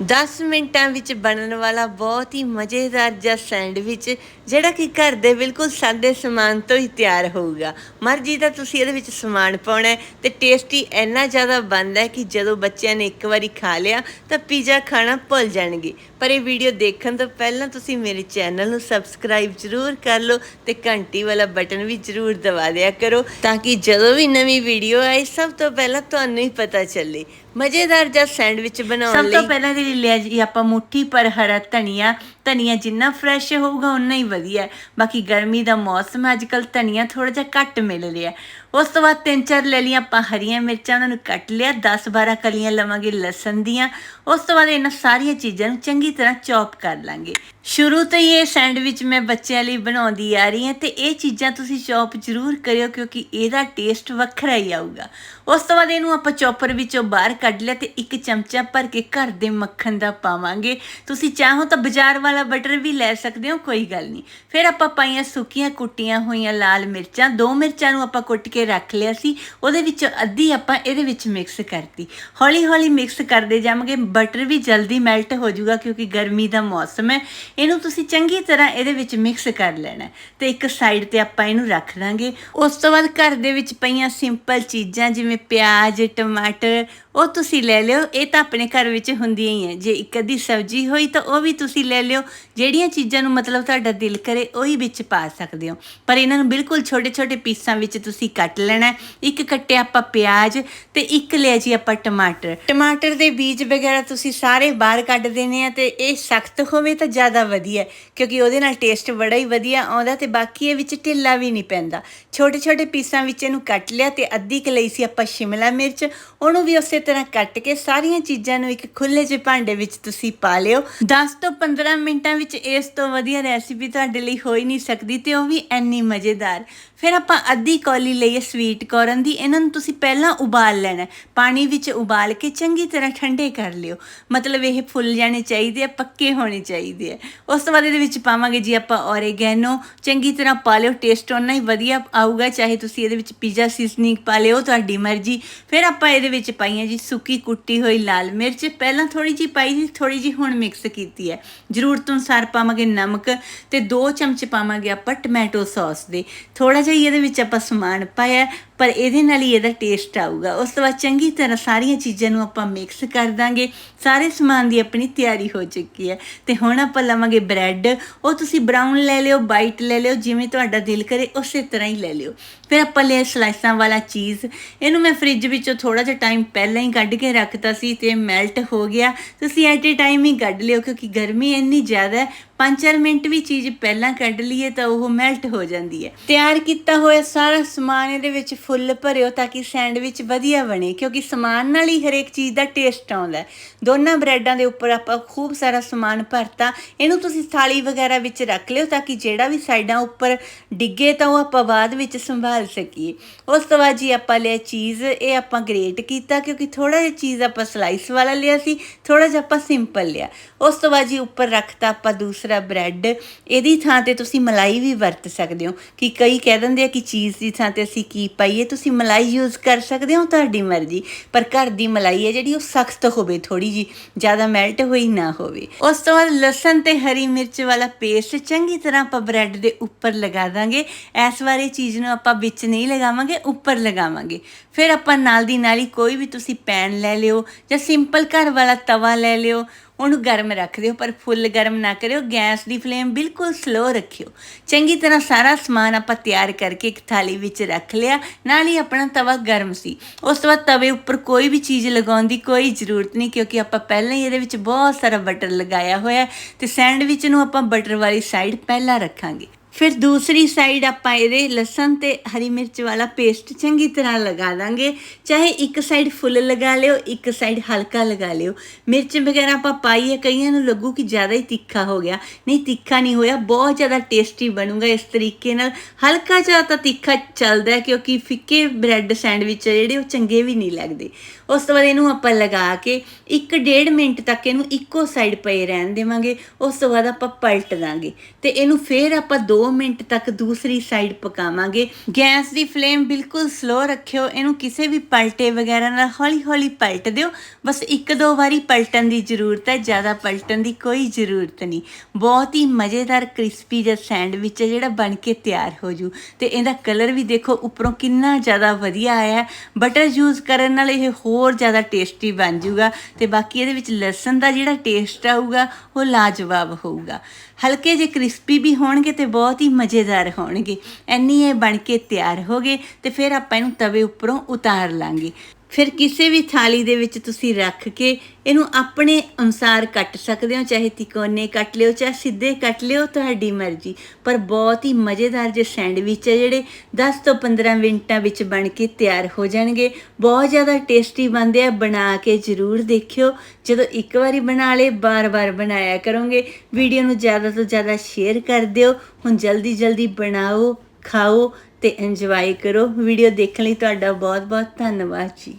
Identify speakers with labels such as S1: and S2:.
S1: 10 ਮਿੰਟਾਂ ਵਿੱਚ ਬਣਨ ਵਾਲਾ ਬਹੁਤ ਹੀ ਮਜ਼ੇਦਾਰ ਜਿਹਾ ਸੈਂਡਵਿਚ ਜਿਹੜਾ ਕਿ ਘਰ ਦੇ ਬਿਲਕੁਲ ਸਾਦੇ ਸਮਾਨ ਤੋਂ ਹੀ ਤਿਆਰ ਹੋਊਗਾ। ਮਰਜ਼ੀ ਦਾ ਤੁਸੀਂ ਇਹਦੇ ਵਿੱਚ ਸਮਾਨ ਪਾਉਣਾ ਤੇ ਟੇਸਟੀ ਇੰਨਾ ਜ਼ਿਆਦਾ ਬਣਦਾ ਹੈ ਕਿ ਜਦੋਂ ਬੱਚਿਆਂ ਨੇ ਇੱਕ ਵਾਰੀ ਖਾ ਲਿਆ ਤਾਂ ਪੀਜ਼ਾ ਖਾਣਾ ਭੁੱਲ ਜਾਣਗੇ। ਪਰ ਇਹ ਵੀਡੀਓ ਦੇਖਣ ਤੋਂ ਪਹਿਲਾਂ ਤੁਸੀਂ ਮੇਰੇ ਚੈਨਲ ਨੂੰ ਸਬਸਕ੍ਰਾਈਬ ਜ਼ਰੂਰ ਕਰ ਲਓ ਤੇ ਘੰਟੀ ਵਾਲਾ ਬਟਨ ਵੀ ਜ਼ਰੂਰ ਦਬਾ ਦਿਆ ਕਰੋ ਤਾਂ ਕਿ ਜਦੋਂ ਵੀ ਨਵੀਂ ਵੀਡੀਓ ਆਏ ਸਭ ਤੋਂ ਪਹਿਲਾਂ ਤੁਹਾਨੂੰ ਹੀ ਪਤਾ ਚੱਲੇ। ਮਜ਼ੇਦਾਰ ਜਿਹਾ ਸੈਂਡਵਿਚ ਬਣਾਉਣ
S2: ਸਭ
S1: ਲਈ
S2: ਤੋਂ ਪਹਿਲਾਂ ਲਿਆ ਜੀ ਆਪਾਂ ਮੁੱਠੀ ਪਰ ਹਰਾ ਧਨੀਆ ਧਨੀਆ ਜਿੰਨਾ ਫਰੈਸ਼ ਹੋਊਗਾ ਉਨਾ ਹੀ ਵਧੀਆ। ਹੈ। ਬਾਕੀ ਗਰਮੀ ਦਾ ਮੌਸਮ ਹੈ ਅੱਜ ਕੱਲ ਧਨੀਆ ਥੋੜਾ ਜਿਹਾ ਘੱਟ ਮਿਲ ਰਿਹਾ। ਉਸ ਤੋਂ ਬਾਅਦ ਤਿੰਨ ਚਾਰ ਲੈ ਲਈਆਂ ਆਪਾਂ ਹਰੀਆਂ ਮਿਰਚਾਂ, ਉਹਨਾਂ ਨੂੰ ਕੱਟ ਲਿਆ 10 12 ਕਲੀਆਂ ਲਵਾਂਗੇ ਲਸਣ ਦੀਆਂ। ਉਸ ਤੋਂ ਬਾਅਦ ਇਹਨਾਂ ਸਾਰੀਆਂ ਚੀਜ਼ਾਂ ਨੂੰ ਚੰਗੀ ਤਰ੍ਹਾਂ ਚੌਪ ਕਰ ਲਾਂਗੇ। ਸ਼ੁਰੂ ਤੋਂ ਹੀ ਇਹ ਸੈਂਡਵਿਚ ਮੈਂ ਬੱਚਿਆਂ ਲਈ ਬਣਾਉਂਦੀ ਆ ਰਹੀ ਹਾਂ ਤੇ ਇਹ ਚੀਜ਼ਾਂ ਤੁਸੀਂ ਚੌਪ ਜ਼ਰੂਰ ਕਰਿਓ ਕਿਉਂਕਿ ਇਹਦਾ ਟੇਸਟ ਵੱਖਰਾ ਹੀ ਆਊਗਾ। ਉਸ ਤੋਂ ਬਾਅਦ ਇਹਨੂੰ ਆਪਾਂ ਚੌਪਰ ਵਿੱਚੋਂ ਬਾਹਰ ਕੱਢ ਲਿਆ ਤੇ ਇੱਕ ਚਮਚਾ ਭਰ ਕੇ ਘਰ ਦੇ ਮੱਖਣ ਦਾ ਪਾਵਾਂਗੇ। ਤੁਸੀਂ ਚਾਹੋ ਤਾਂ ਬਾਜ਼ਾਰ ਵਾਲਾ ਬਟਰ ਵੀ ਲੈ ਸਕਦੇ ਹੋ ਕੋਈ ਗੱਲ ਨਹੀਂ। ਫਿਰ ਆਪਾਂ ਪਾਈਆਂ ਸੁੱਕੀਆਂ ਕੁੱਟੀਆਂ ਹੋਈਆਂ ਲਾਲ ਮਿਰਚਾਂ, ਦੋ ਮਿਰਚਾਂ ਨੂੰ ਆਪਾਂ ਕੁੱਟ ਕੇ ਰੱਖ ਲਿਆ ਸੀ, ਉਹਦੇ ਵਿੱਚੋਂ ਅੱਧੀ ਆਪਾਂ ਇਹਦੇ ਵਿੱਚ ਮਿਕਸ ਕਰਤੀ। ਹੌਲੀ ਹੌਲੀ ਮਿਕਸ ਕਰਦੇ ਜਾਵਾਂਗੇ, ਬਟਰ ਵੀ ਜਲਦੀ ਮੈਲਟ ਹੋ ਜਾਊਗਾ ਕਿਉਂਕਿ ਗਰਮੀ ਦਾ ਮੌਸਮ ਹੈ। ਇਹਨੂੰ ਤੁਸੀਂ ਚੰਗੀ ਤਰ੍ਹਾਂ ਇਹਦੇ ਵਿੱਚ ਮਿਕਸ ਕਰ ਲੈਣਾ ਹੈ ਤੇ ਇੱਕ ਸਾਈਡ ਤੇ ਆਪਾਂ ਇਹਨੂੰ ਰੱਖ ਦਾਂਗੇ। ਉਸ ਤੋਂ ਬਾਅਦ ਘਰ ਦੇ ਵਿੱਚ ਪਈਆਂ ਸਿੰਪਲ ਚੀਜ਼ਾਂ ਜਿਵੇਂ ਪਿਆਜ਼, ਟਮਾਟਰ ਉਹ ਤੁਸੀਂ ਲੈ ਲਿਓ, ਇਹ ਤਾਂ ਆਪਣੇ ਘਰ ਵਿੱਚ ਹੁੰਦੀਆਂ ਹੀ ਹੈ ਜੇ ਇੱਕ ਅੱਧੀ ਸਬਜ਼ੀ ਹੋਈ ਤਾਂ ਉਹ ਵੀ ਤੁਸੀਂ ਲੈ ਲਿਓ। ਜਿਹੜੀਆਂ ਚੀਜ਼ਾਂ ਨੂੰ ਮਤਲਬ ਤੁਹਾਡਾ ਦਿਲ ਕਰੇ, ਉਹੀ ਵਿੱਚ ਪਾ ਸਕਦੇ ਹੋ। ਪਰ ਇਹਨਾਂ ਨੂੰ ਬਿਲਕੁਲ ਛੋਟੇ ਛੋਟੇ ਪੀਸਾਂ ਵਿੱਚ ਤੁਸੀਂ ਕੱਟ ਲੈਣਾ ਇੱਕ ਕੱਟਿਆ ਆਪਾਂ ਪਿਆਜ਼ ਤੇ ਇੱਕ ਲਿਆ ਜੀ ਆਪਾਂ ਟਮਾਟਰ। ਟਮਾਟਰ ਦੇ ਬੀਜ ਵਗੈਰਾ ਤੁਸੀਂ ਸਾਰੇ ਬਾਹਰ ਕੱਢ ਦੇਣੇ ਆ ਤੇ ਇਹ ਸਖਤ ਹੋਵੇ ਤਾਂ ਜ਼ਿਆਦਾ ਵਧੀਆ ਕਿਉਂਕਿ ਉਹਦੇ ਨਾਲ ਟੇਸਟ ਬੜਾ ਹੀ ਵਧੀਆ ਆਉਂਦਾ ਤੇ ਬਾਕੀ ਇਹ ਵਿੱਚ ਢਿੱਲਾ ਵੀ ਨਹੀਂ ਪੈਂਦਾ। ਛੋਟੇ ਛੋਟੇ ਪੀਸਾਂ ਵਿੱਚ ਇਹਨੂੰ ਕੱਟ ਲਿਆ ਤੇ ਅੱਧੀ ਕੁ ਲਈ ਸੀ ਆਪਾਂ ਸ਼ਿਮਲਾ ਮਿਰਚ। ਉਹਨੂੰ ਵੀ ਉਸੇ ਤਰ੍ਹਾਂ ਕੱਟ ਕੇ ਸਾਰੀਆਂ ਚੀਜ਼ਾਂ ਨੂੰ ਇੱਕ ਖੁੱਲੇ ਜਿਹੇ ਭਾਂਡੇ ਵਿੱਚ ਤੁਸੀਂ ਪਾ ਲਿਓ। 10 ਤੋਂ 15 ਮਿੰਟਾਂ ਵਿੱਚ ਇਸ ਤੋਂ ਵਧੀਆ ਰੈਸਿਪੀ ਤੁਹਾਡੇ ਲਈ ਹੋ ਹੀ ਨਹੀਂ ਸਕਦੀ ਤੇ ਉਹ ਵੀ ਇੰਨੀ ਮਜ਼ੇਦਾਰ। ਫਿਰ ਆਪਾਂ ਅੱਧੀ ਕੌਲੀ ਲਈਏ ਸਵੀਟ ਕੋਰਨ ਦੀ, ਇਹਨਾਂ ਨੂੰ ਤੁਸੀਂ ਪਹਿਲਾਂ ਉਬਾਲ ਲੈਣਾ ਪਾਣੀ ਵਿੱਚ ਉਬਾਲ ਕੇ ਚੰਗੀ ਤਰ੍ਹਾਂ ਠੰਡੇ ਕਰ ਲਿਓ। ਮਤਲਬ ਇਹ ਫੁੱਲ ਜਾਣੇ ਚਾਹੀਦੇ ਆ, ਪੱਕੇ ਹੋਣੇ ਚਾਹੀਦੇ ਆ। ਉਸ ਤੋਂ ਬਾਅਦ ਇਹਦੇ ਵਿੱਚ ਪਾਵਾਂਗੇ ਜੀ ਆਪਾਂ ਔਰੇਗੈਨੋ ਚੰਗੀ ਤਰ੍ਹਾਂ ਪਾ ਲਿਓ ਟੇਸਟ ਉਹਨਾਂ ਹੀ ਵਧੀਆ ਆਊਗਾ, ਚਾਹੇ ਤੁਸੀਂ ਇਹਦੇ ਵਿੱਚ ਪੀਜ਼ਾ ਸੀਜ਼ਨਿੰਗ ਪਾ ਲਿਓ, ਤੁਹਾਡੀ ਮਰਜ਼ੀ। ਫਿਰ ਆਪਾਂ ਇਹਦੇ ਵਿੱਚ ਪਾਈਆਂ ਜੀ ਸੁੱਕੀ ਕੁੱਟੀ ਹੋਈ ਲਾਲ ਮਿਰਚ, ਪਹਿਲਾਂ ਥੋੜੀ ਜੀ ਪਾਈ ਸੀ ਥੋੜੀ ਜੀ ਹੁਣ ਮਿਕਸ ਕੀਤੀ ਹੈ। ਜ਼ਰੂਰਤ ਅਨੁਸਾਰ ਪਾਵਾਂਗੇ ਨਮਕ ਤੇ 2 ਚਮਚ ਪਾਵਾਂਗੇ ਆਪਾਂ ਟੋਮੈਟੋ ਸੌਸ ਦੇ। ਥੋੜਾ ਜਿਹਾ ਹੀ ਇਹਦੇ ਵਿੱਚ ਆਪਾਂ ਸਮਾਨ ਪਾਇਆ ਪਰ ਇਹਦੇ ਨਾਲ ਹੀ ਇਹਦਾ ਟੇਸਟ ਆਊਗਾ। ਉਸ ਤੋਂ ਬਾਅਦ ਚੰਗੀ ਤਰ੍ਹਾਂ ਸਾਰੀਆਂ ਚੀਜ਼ਾਂ ਨੂੰ ਆਪਾਂ ਮਿਕਸ ਕਰ ਦਾਂਗੇ। ਸਾਰੇ ਸਮਾਨ ਦੀ ਆਪਣੀ ਤਿਆਰੀ ਹੋ ਚੁੱਕੀ ਹੈ। ਤੇ ਹੁਣ ਆਪਾਂ ਲਵਾਂਗੇ ਬ੍ਰੈਡ ਉਹ ਤੁਸੀਂ ਬਰਾਊਨ ਲੈ ਲਿਓ ਵਾਈਟ ਲੈ ਲਿਓ, ਜਿਵੇਂ ਤੁਹਾਡਾ ਦਿਲ ਕਰੇ ਉਸੇ ਤਰ੍ਹਾਂ ਹੀ ਲੈ ਲਿਓ। ਫਿਰ ਆਪਾਂ ਲਿਆ ਸਲਾਈਸਾਂ ਵਾਲਾ ਚੀਜ਼ ਇਹਨੂੰ ਮੈਂ ਫ੍ਰਿਜ ਵਿੱਚੋਂ ਥੋੜਾ ਜਿਹਾ ਟਾਈਮ ਪਹਿਲਾਂ ਹੀ ਕੱਢ ਕੇ ਰੱਖਤਾ ਸੀ ਤੇ ਮੈਲਟ ਹੋ ਗਿਆ। ਤੁਸੀਂ ਐਟ ਏ ਟਾਈਮ ਹੀ ਕੱਢ ਲਿਓ, ਕਿਉਂਕਿ ਗਰਮੀ ਇੰਨੀ ਜ਼ਿਆਦਾ ਹੈ। 5-4 ਮਿੰਟ ਵੀ ਚੀਜ਼ ਪਹਿਲਾਂ ਕੱਢ ਲਈਏ ਤਾਂ ਉਹ ਮੈਲਟ ਹੋ ਜਾਂਦੀ ਹੈ। ਤਿਆਰ ਕੀਤਾ ਹੋਇਆ ਸਾਰਾ ਸਮਾਨ ਇਹਦੇ ਵਿੱਚ ਫੁੱਲ ਭਰਿਓ ਤਾਂ ਕਿ ਸੈਂਡਵਿਚ ਵਧੀਆ ਬਣੇ, ਕਿਉਂਕਿ ਸਮਾਨ ਨਾਲ ਹੀ ਹਰੇਕ ਚੀਜ਼ ਦਾ ਟੇਸਟ ਆਉਂਦਾ ਦੋਨਾਂ ਬ੍ਰੈਡਾਂ ਦੇ ਉੱਪਰ ਆਪਾਂ ਖੂਬ ਸਾਰਾ ਸਮਾਨ ਭਰਤਾ, ਇਹਨੂੰ ਤੁਸੀਂ ਥਾਲੀ ਵਗੈਰਾ ਵਿੱਚ ਰੱਖ ਲਿਓ ਤਾਂ ਕਿ ਜਿਹੜਾ ਵੀ ਸਾਈਡਾਂ ਉੱਪਰ ਡਿੱਗੇ ਤਾਂ ਉਹ ਆਪਾਂ ਬਾਅਦ ਵਿੱਚ ਸੰਭਾਲ ਸਕੀਏ। ਉਸ ਤੋਂ ਬਾਅਦ ਜੀ ਆਪਾਂ ਲਿਆ ਚੀਜ਼, ਇਹ ਆਪਾਂ ਗ੍ਰੇਟ ਕੀਤਾ ਕਿਉਂਕਿ ਥੋੜਾ ਜਿਹਾ ਚੀਜ਼ ਆਪਾਂ ਸਲਾਈਸ ਵਾਲਾ ਲਿਆ ਸੀ ਥੋੜਾ ਜਿਹਾ ਆਪਾਂ ਸਿੰਪਲ ਲਿਆ। ਉਸ ਤੋਂ ਬਾਅਦ ਜੀ ਉੱਪਰ ਰੱਖਤਾ ਆਪਾਂ ਦੂਸਰਾ ਬ੍ਰੈਡ, ਇਹਦੀ ਥਾਂ ਤੇ ਤੁਸੀਂ ਮਲਾਈ ਵੀ ਵਰਤ ਸਕਦੇ ਹੋ, ਕਿ ਕਈ ਕਹਿ ਦਿੰਦੇ ਆ ਕਿ ਚੀਜ਼ ਦੀ ਥਾਂ ਤੇ ਅਸੀਂ ਕੀ ਪਾਈ ਪਾਈਏ ਤੁਸੀਂ ਮਲਾਈ ਯੂਜ਼ ਕਰ ਸਕਦੇ ਹੋ ਤੁਹਾਡੀ ਮਰਜ਼ੀ, ਪਰ ਘਰ ਦੀ ਮਲਾਈ ਹੈ ਜਿਹੜੀ ਉਹ ਸਖਤ ਹੋਵੇ ਥੋੜੀ ਜੀ ਜ਼ਿਆਦਾ ਮੈਲਟ ਹੋਈ ਨਾ ਹੋਵੇ। ਉਸ ਤੋਂ ਬਾਅਦ ਲਸਣ ਤੇ ਹਰੀ ਮਿਰਚ ਵਾਲਾ ਪੇਸਟ ਚੰਗੀ ਤਰ੍ਹਾਂ ਆਪਾਂ ਬ੍ਰੈਡ ਦੇ ਉੱਪਰ ਲਗਾ ਦਾਂਗੇ। ਇਸ ਵਾਰੇ ਚੀਜ਼ ਨੂੰ ਆਪਾਂ ਵਿੱਚ ਨਹੀਂ ਲਗਾਵਾਂਗੇ, ਉੱਪਰ ਲਗਾਵਾਂਗੇ। ਫਿਰ ਆਪਾਂ ਨਾਲ ਦੀ ਨਾਲ ਹੀ ਕੋਈ ਵੀ ਤੁਸੀਂ ਪੈਨ ਲੈ ਲਿਓ ਜਾਂ ਸਿੰਪਲ ਘਰ ਵਾਲਾ ਤਵਾ ਲੈ ਲਿਓ। ਉਹਨੂੰ ਗਰਮ ਰੱਖ ਦਿਓ ਪਰ ਫੁੱਲ ਗਰਮ ਨਾ ਕਰਿਓ, ਗੈਸ ਦੀ ਫਲੇਮ ਬਿਲਕੁਲ ਸਲੋ ਰੱਖਿਓ। ਚੰਗੀ ਤਰ੍ਹਾਂ ਸਾਰਾ ਸਮਾਨ ਆਪਾਂ ਤਿਆਰ ਕਰਕੇ ਇੱਕ ਥਾਲੀ ਵਿੱਚ ਰੱਖ ਲਿਆ, ਨਾਲ ਹੀ ਆਪਣਾ ਤਵਾ ਗਰਮ ਸੀ। ਉਸ ਤੋਂ ਬਾਅਦ ਤਵੇ ਉੱਪਰ ਕੋਈ ਵੀ ਚੀਜ਼ ਲਗਾਉਣ ਦੀ ਕੋਈ ਜ਼ਰੂਰਤ ਨਹੀਂ, ਕਿਉਂਕਿ ਆਪਾਂ ਪਹਿਲਾਂ ਹੀ ਇਹਦੇ ਵਿੱਚ ਬਹੁਤ ਸਾਰਾ ਬਟਰ ਲਗਾਇਆ ਹੋਇਆ ਹੈ ਤੇ ਸੈਂਡਵਿਚ ਨੂੰ ਆਪਾਂ ਬਟਰ ਵਾਲੀ ਸਾਈਡ ਪਹਿਲਾਂ ਰੱਖਾਂਗੇ। ਫਿਰ ਦੂਸਰੀ ਸਾਈਡ ਆਪਾਂ ਇਹਦੇ ਲਸਣ ਤੇ ਹਰੀ ਮਿਰਚ ਵਾਲਾ ਪੇਸਟ ਚੰਗੀ ਤਰ੍ਹਾਂ ਲਗਾ ਦਾਂਗੇ। ਚਾਹੇ ਇੱਕ ਸਾਈਡ ਫੁੱਲ ਲਗਾ ਲਿਓ, ਇੱਕ ਸਾਈਡ ਹਲਕਾ ਲਗਾ ਲਿਓ। ਮਿਰਚ ਵਗੈਰਾ ਆਪਾਂ ਪਾਈਏ ਕਈਆਂ ਨੂੰ ਲੱਗੂ ਕਿ ਜ਼ਿਆਦਾ ਹੀ ਤਿੱਖਾ ਹੋ ਗਿਆ। ਨਹੀਂ, ਤਿੱਖਾ ਨਹੀਂ ਹੋਇਆ, ਬਹੁਤ ਜ਼ਿਆਦਾ ਟੇਸਟੀ ਬਣੂਗਾ ਇਸ ਤਰੀਕੇ ਨਾਲ। ਹਲਕਾ ਜਿਹਾ ਤਾਂ ਤਿੱਖਾ ਚੱਲਦਾ ਕਿਉਂਕਿ ਫਿੱਕੇ ਬ੍ਰੈਡ ਸੈਂਡਵਿਚ ਜਿਹੜੇ ਉਹ ਚੰਗੇ ਵੀ ਨਹੀਂ ਲੱਗਦੇ। ਉਸ ਤੋਂ ਬਾਅਦ ਇਹਨੂੰ ਆਪਾਂ ਲਗਾ ਕੇ 1.5 ਮਿੰਟ ਤੱਕ ਇਹਨੂੰ ਇੱਕੋ ਸਾਈਡ ਪਏ ਰਹਿਣ ਦੇਵਾਂਗੇ। ਉਸ ਤੋਂ ਬਾਅਦ ਆਪਾਂ ਪਲਟ ਦਾਂਗੇ। ਤੇ ਇਹਨੂੰ ਫੇਰ ਆਪਾਂ 2 ਮਿੰਟ ਤੱਕ ਦੂਸਰੀ ਸਾਈਡ ਪਕਾਵਾਂਗੇ। ਗੈਸ ਦੀ ਫਲੇਮ ਬਿਲਕੁਲ ਸਲੋ ਰੱਖਿਓ, ਇਹਨੂੰ ਕਿਸੇ ਵੀ ਪਲਟੇ ਵਗੈਰਾ ਨਾਲ ਹੌਲੀ-ਹੌਲੀ ਪਲਟ ਦਿਓ। ਬਸ ਇੱਕ ਦੋ ਵਾਰੀ ਪਲਟਣ ਦੀ ਜ਼ਰੂਰਤ ਹੈ, ਜ਼ਿਆਦਾ ਪਲਟਣ ਦੀ ਕੋਈ ਜ਼ਰੂਰਤ ਨਹੀਂ। ਬਹੁਤ ਹੀ ਮਜ਼ੇਦਾਰ ਕ੍ਰਿਸਪੀ ਜਿਹਾ ਸੈਂਡਵਿਚ ਹੈ, ਜਿਹੜਾ ਬਣ ਕੇ ਤਿਆਰ ਹੋ ਜੂ। ਤੇ ਇਹਦਾ ਕਲਰ ਵੀ ਦੇਖੋ, ਉੱਪਰੋਂ ਕਿੰਨਾ ਜ਼ਿਆਦਾ ਵਧੀਆ ਆਇਆ ਬਟਰ ਯੂਜ਼ ਕਰਨ ਨਾਲ ਇਹ ਹੋਰ ਜ਼ਿਆਦਾ ਟੇਸਟੀ ਬਣ ਜੂਗਾ। ਤੇ ਬਾਕੀ ਇਹਦੇ ਵਿੱਚ ਲਸਣ ਦਾ ਜਿਹੜਾ ਟੇਸਟ ਆਊਗਾ, ਉਹ ਲਾਜਵਾਬ ਹੋਊਗਾ। ਹਲਕੇ ਜਿਹੇ ਕ੍ਰਿਸਪੀ ਵੀ ਹੋਣਗੇ ਤੇ ਬਹੁਤ ਬਹੁਤ ਹੀ ਮਜ਼ੇਦਾਰ ਹੋਣਗੇ। ਇੰਨੀ ਇਹ ਬਣ ਕੇ ਤਿਆਰ ਹੋ ਗਏ ਤੇ ਫਿਰ ਆਪਾਂ ਇਹਨੂੰ ਤਵੇ ਉੱਪਰੋਂ ਉਤਾਰ ਲਾਂਗੇ। ਫਿਰ ਕਿਸੇ ਵੀ ਥਾਲੀ ਦੇ ਵਿੱਚ ਤੁਸੀਂ ਰੱਖ ਕੇ ਇਹਨੂੰ ਆਪਣੇ ਅਨੁਸਾਰ ਕੱਟ ਸਕਦੇ ਹੋ, ਚਾਹੇ ਤਿਕੋਨੇ ਕੱਟ ਲਿਓ, ਚਾਹੇ ਸਿੱਧੇ ਕੱਟ ਲਿਓ, ਤੁਹਾਡੀ ਮਰਜ਼ੀ। ਪਰ ਬਹੁਤ ਹੀ ਮਜ਼ੇਦਾਰ ਜੇ ਸੈਂਡਵਿਚ ਹੈ ਜਿਹੜੇ 10 ਤੋਂ 15 ਮਿੰਟਾਂ ਵਿੱਚ ਬਣ ਕੇ ਤਿਆਰ ਹੋ ਜਾਣਗੇ। ਬਹੁਤ ਜ਼ਿਆਦਾ ਟੇਸਟੀ ਬਣਦੇ ਆ, ਬਣਾ ਕੇ ਜ਼ਰੂਰ ਦੇਖਿਓ। ਜਦੋਂ ਇੱਕ ਵਾਰੀ ਬਣਾ ਲੇ ਬਾਰ-ਬਾਰ ਬਣਾਇਆ ਕਰੋਗੇ। ਵੀਡੀਓ ਨੂੰ ਜ਼ਿਆਦਾ ਤੋਂ ਜ਼ਿਆਦਾ ਸ਼ੇਅਰ ਕਰ ਦਿਓ। ਹੁਣ ਜਲਦੀ ਜਲਦੀ ਬਣਾਓ, ਖਾਓ ਤੇ ਇੰਜੋਏ ਕਰੋ। ਵੀਡੀਓ ਦੇਖਣ ਲਈ ਤੁਹਾਡਾ ਬਹੁਤ ਬਹੁਤ ਧੰਨਵਾਦ ਜੀ।